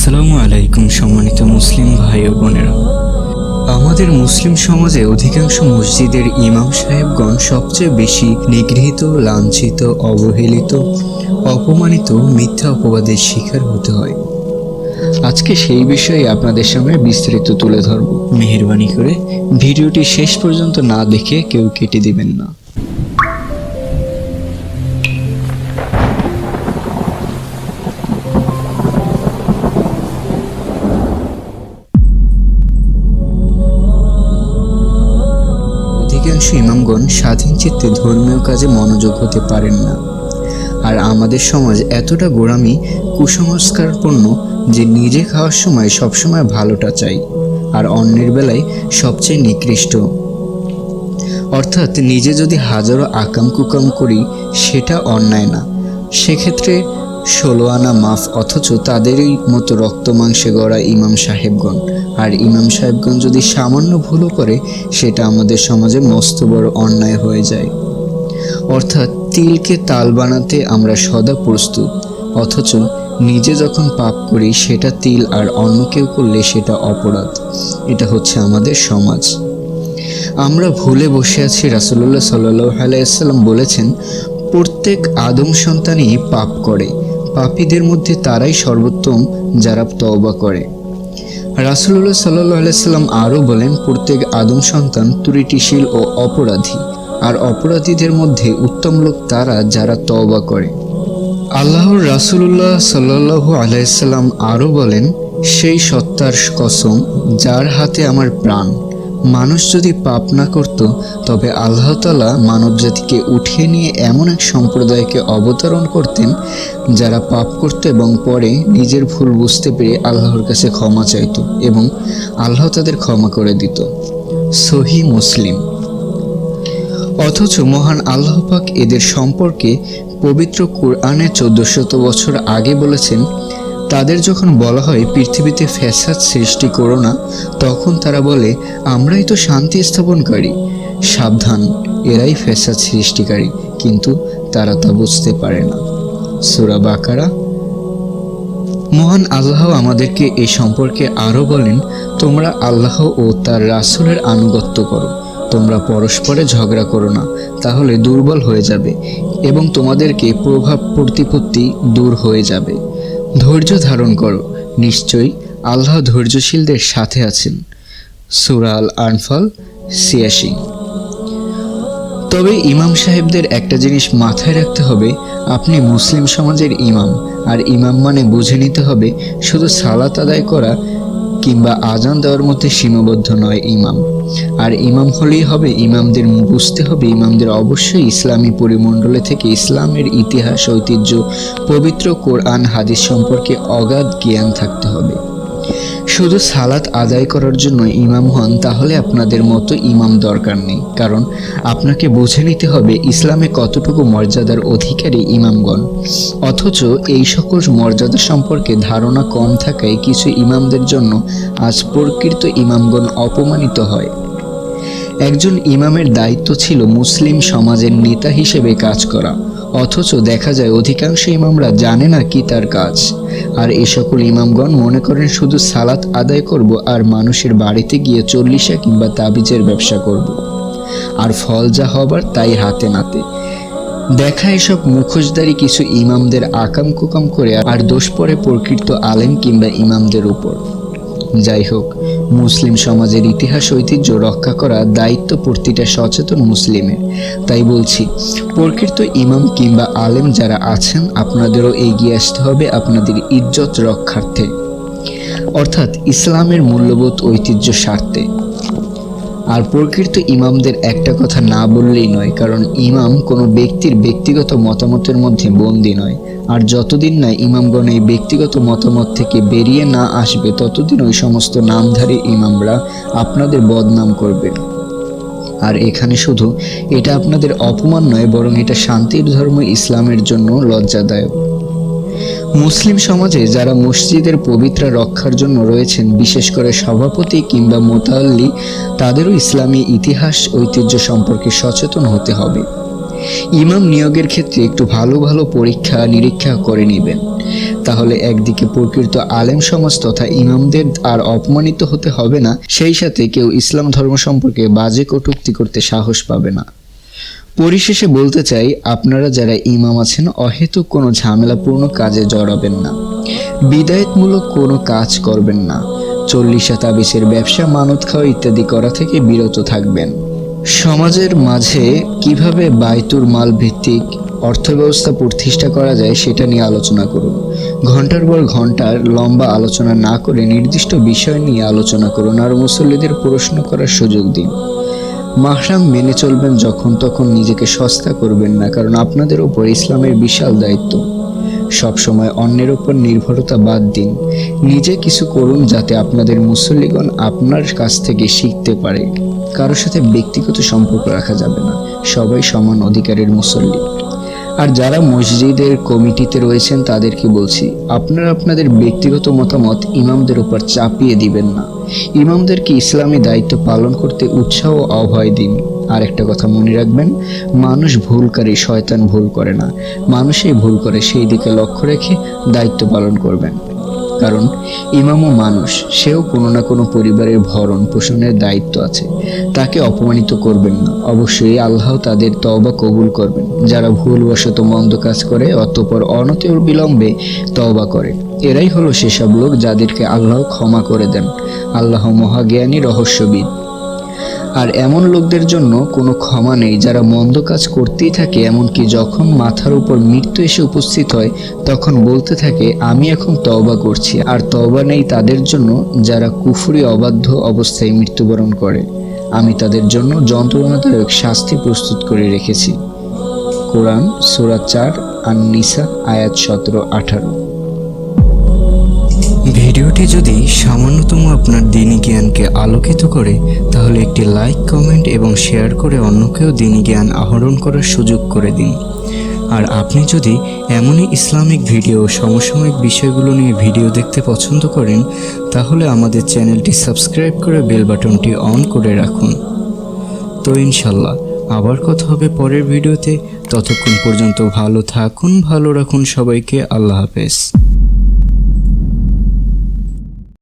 আসসালামু আলাইকুম সম্মানিত মুসলিম ভাই ও বোনেরা। আমাদের মুসলিম সমাজে অধিকাংশ মসজিদের ইমাম সাহেবগণ সবচেয়ে বেশি নিগৃহীত, লাঞ্ছিত, অবহেলিত, অপমানিত, মিথ্যা অপবাদের শিকার হতে হয়। আজকে সেই বিষয়ে আপনাদের সামনে বিস্তারিত তুলে ধরব। মেহরবানি করে ভিডিওটি শেষ পর্যন্ত না দেখে কেউ কেটে দিবেন না। স্বাধীন চিত্তে ধর্মীয় কাজে মনোযোগ হতে পারেন না। আর আমাদের সমাজ এতটা গোড়ামি, কুসংস্কারপূর্ণ যে নিজে খাওয়ার সময় সবসময় ভালোটা চাই, আর অন্যের বেলায় সবচেয়ে নিকৃষ্ট। অর্থাৎ নিজে যদি হাজারো আকাম কুকাম করি, সেটা অন্যায় না। সেক্ষেত্রে ষোলো আনা মাফ, অথচ তাদেরই মতো রক্ত মাংসে গড়া ইমাম সাহেবগণ। আর ইমাম সাহেবগণ যদি সামান্য ভুলও করে, সেটা আমাদের সমাজে মস্ত বড় অন্যায় হয়ে যায়। অর্থাৎ তিলকে তাল বানাতে আমরা সদা প্রস্তুত, অথচ নিজে যখন পাপ করি, সেটা তিল আর অন্য কেউ করলে সেটা অপরাধ। এটা হচ্ছে আমাদের সমাজ। আমরা ভুলে বসে আছি রাসুল্লাহ সাল্লাহ আলাইসাল্লাম বলেছেন, প্রত্যেক আদম সন্তানই পাপ করে। পাপীদের মধ্যে তারাই সর্বোত্তম যারা তওবা করে। রাসুল্লাহ সাল্লাহ আলাইসাল্লাম আরও বলেন, প্রত্যেক আদম সন্তান ত্রুটিশীল ও অপরাধী, আর অপরাধীদের মধ্যে উত্তম লোক তারা যারা তওবা করে। আল্লাহর রাসুল্লাহ সাল্লাহ আলাইসাল্লাম আরও বলেন, সেই সত্তার কসম যার হাতে আমার প্রাণ মানুষ যদি পাপ না করত, তবে আল্লাহ তালা মানব জাতিকে উঠিয়ে নিয়ে এমন এক সম্প্রদায়কে অবতরণ করতেন, যারা পাপ করত এবং পরে নিজের ভুল বুঝতে পেরে আল্লাহর কাছে ক্ষমা চাইত এবং আল্লাহ তাদের ক্ষমা করে দিত। সহি মুসলিম। অথচ মহান আল্লাহ পাক এদের সম্পর্কে পবিত্র কোরআনে চোদ্দশত বছর আগে বলেছেন তাদের যখন বলা হয় পৃথিবীতে ফ্যাসাদ সৃষ্টি করো না, তখন তারা বলে, আমরাই তো শান্তি স্থাপনকারী। সাবধান, এরাই ফ্যাসাদ সৃষ্টিকারী। কিন্তু তারা তা বুঝতে পারে না। সুরা বাকারা। মহান আল্লাহ আমাদেরকে এই সম্পর্কে আরও বলেন, তোমরা আল্লাহ ও তার রাসুলের আনুগত্য করো। তোমরা পরস্পরে ঝগড়া করো না, তাহলে দুর্বল হয়ে যাবে এবং তোমাদেরকে প্রভাব প্রতিপত্তি দূর হয়ে যাবে। ধৈর্য ধারণ করো। নিশ্চয়ই আল্লাহ ধৈর্যশীলদের সাথে আছেন। সুরাল আনফাল সিয়াসি তবে ইমাম সাহেবদের একটা জিনিস মাথায় রাখতে হবে, আপনি মুসলিম সমাজের ইমাম, আর ইমাম মানে বুঝে নিতে হবে শুধু সালাত আদায় করা কিংবা আজান দেওয়ার মধ্যে সীমাবদ্ধ নয় ইমাম। আর ইমাম হলেই হবে ইমামদের বুঝতে হবে, ইমামদের অবশ্যই ইসলামী পরিমণ্ডলে থেকে ইসলামের ইতিহাস, ঐতিহ্য, পবিত্র কোরআন, হাদিস সম্পর্কে অগাধ জ্ঞান থাকতে হবে। শুধু সালাত আদায় করার জন্য ইমাম হন, তাহলে আপনাদের মতো ইমাম দরকার নেই। কারণ আপনাকে বুঝে নিতে হবে ইসলামে কতটুকু মর্যাদার অধিকারী ইমামগণ। অথচ এই সকল মর্যাদা সম্পর্কে ধারণা কম থাকায় কিছু ইমামদের জন্য আজ প্রকৃত ইমামগণ অপমানিত হয়। একজন ইমামের দায়িত্ব ছিল মুসলিম সমাজের নেতা হিসেবে কাজ করা। অথচ দেখা যায় অধিকাংশ ইমামরা জানে না কি তার কাজ। আর এ সকল ইমামগণ মনে করেন শুধু সালাত আদায় করব আর মানুষের বাড়িতে গিয়ে চল্লিশা কিংবা তাবিজের ব্যবসা করব। আর ফল যা হবার তাই হাতে নাতে। দেখা এসব মুখোশদারি কিছু ইমামদের আকাম কুকাম করে আর দোষ পড়ে প্রকৃত আলেম কিংবা ইমামদের উপর। যাই হোক, মুসলিম সমাজের ইতিহাস ঐতিহ্য রক্ষা করা দায়িত্ব প্রতিটা সচেতন মুসলিমের। তাই বলছি, প্রকৃত ইমাম কিংবা আলেম যারা আছেন, আপনাদেরও এগিয়ে আসতে হবে আপনাদের ইজ্জত রক্ষার্থে। অর্থাৎ ইসলামের মূল্যবোধ ঐতিহ্য স্বার্থে। আর প্রকৃত ইমামদের একটা কথা না বললেই নয়, কারণ ইমাম কোনো ব্যক্তির ব্যক্তিগত মতামতের মধ্যে বন্দী নয়। আর যতদিন না ইমামগণ এই ব্যক্তিগত মতামত থেকে বেরিয়ে না আসবে, ততদিন ওই সমস্ত নামধারী ইমামরা আপনাদের বদনাম করবে। আর এখানে শুধু এটা আপনাদের অপমান নয়, বরং এটা শান্তির ধর্ম ইসলামের জন্য লজ্জাদায়ক। মুসলিম সমাজে যারা মসজিদের পবিত্রা রক্ষার জন্য রয়েছেন, বিশেষ করে সভাপতি কিংবা মোতাল্লি, তাদেরও ইসলামী ইতিহাস ঐতিহ্য সম্পর্কে সচেতন হতে হবে। ইমাম নিয়োগের ক্ষেত্রে একটু ভালো ভালো পরীক্ষা নিরীক্ষা করে নেবেন। তাহলে একদিকে প্রকৃত আলেম সমাজ তথা ইমামদের আর অপমানিত হতে হবে না, সেই সাথে কেউ ইসলাম ধর্ম সম্পর্কে বাজে কটুক্তি করতে সাহস পাবে না। পরিশেষে বলতে চাই, আপনারা যারা ইমাম আছেন, অহেতুক কোনো ঝামেলাপূর্ণ কাজে জড়াবেন না। বিদায়তমূলক কোনো কাজ করবেন না। চল্লিশা তাবিসের ব্যবসা, মানত খাওয়া ইত্যাদি করা থেকে বিরত থাকবেন। সমাজের মাঝে কীভাবে বায়তুর মাল ভিত্তিক অর্থব্যবস্থা প্রতিষ্ঠা করা যায় সেটা নিয়ে আলোচনা করুন। ঘণ্টার পর ঘণ্টার লম্বা আলোচনা না করে নির্দিষ্ট বিষয় নিয়ে আলোচনা করুন আর মুসল্লিদের প্রশ্ন করার সুযোগ দিন। মাহরাম মেনে চলবেন যখন তখন নিজেকে সস্তা করবেন না, কারণ আপনাদের ওপর ইসলামের বিশাল দায়িত্ব। সবসময় অন্যের ওপর নির্ভরতা বাদ দিন। নিজে কিছু করুন যাতে আপনাদের মুসল্লিগণ আপনার কাছ থেকে শিখতে পারে। কারোর সাথে ব্যক্তিগত সম্পর্ক রাখা যাবে না। সবাই সমান অধিকারের মুসল্লি। আর যারা মসজিদের কমিটিতে রয়েছেন, তাদেরকে বলছি, আপনারা আপনাদের ব্যক্তিগত মতামত ইমামদের উপর চাপিয়ে দিবেন না। ইমামদেরকে ইসলামী দায়িত্ব পালন করতে উৎসাহ ও অভয় দিন। আর একটা কথা মনে রাখবেন, মানুষ ভুলকারী শয়তান ভুল করে না। মানুষই ভুল করে, সেই দিকে লক্ষ্য রেখে দায়িত্ব পালন করবেন। কারণ ইমামও মানুষ, সেও কোনো না কোনো পরিবারের ভরণ পোষণের দায়িত্ব আছে। তাকে অপমানিত করবেন না। অবশ্যই আল্লাহ তাদের তওবা কবুল করবেন। যারা ভুলবশত মন্দ কাজ করে, অতঃপর অনতির বিলম্বে তওবা করে। এরাই হলো সেসব লোক যাদেরকে আল্লাহ ক্ষমা করে দেন। আল্লাহ মহাজ্ঞানী, রহস্যবিদ। আর এমন লোকদের জন্য কোনো ক্ষমা নেই যারা মন্দ কাজ করতেই থাকে, এমনকি যখন মাথার উপর মৃত্যু এসে উপস্থিত হয়, তখন বলতে থাকে, আমি এখন তওবা করছি। আর তওবা নেই তাদের জন্য যারা কুফুরি অবাধ্য অবস্থায় মৃত্যুবরণ করে। আমি তাদের জন্য যন্ত্রণাদায়ক শাস্তি প্রস্তুত করে রেখেছি। কোরআন, সুরা চার আর নিসা আয়াত সতেরো, আঠারো। ভিডিওটি যদি সামান্যতম আপনার দিনী জ্ঞানকে আলোকিত করে, তাহলে একটি লাইক কমেন্ট এবং শেয়ার করে অন্যকেও দিনী জ্ঞান আহরণ করার সুযোগ করে দিন। আর আপনি যদি এমনই ইসলামিক ভিডিও সমসাময়িক বিষয়গুলো নিয়ে ভিডিও দেখতে পছন্দ করেন, তাহলে আমাদের চ্যানেলটি সাবস্ক্রাইব করে বেল বাটনটি অন করে রাখুন। তো ইনশাল্লাহ, আবার কথা হবে পরের ভিডিওতে। ততক্ষণ পর্যন্ত ভালো থাকুন, ভালো রাখুন সবাইকে, আল্লাহ হাফেজ।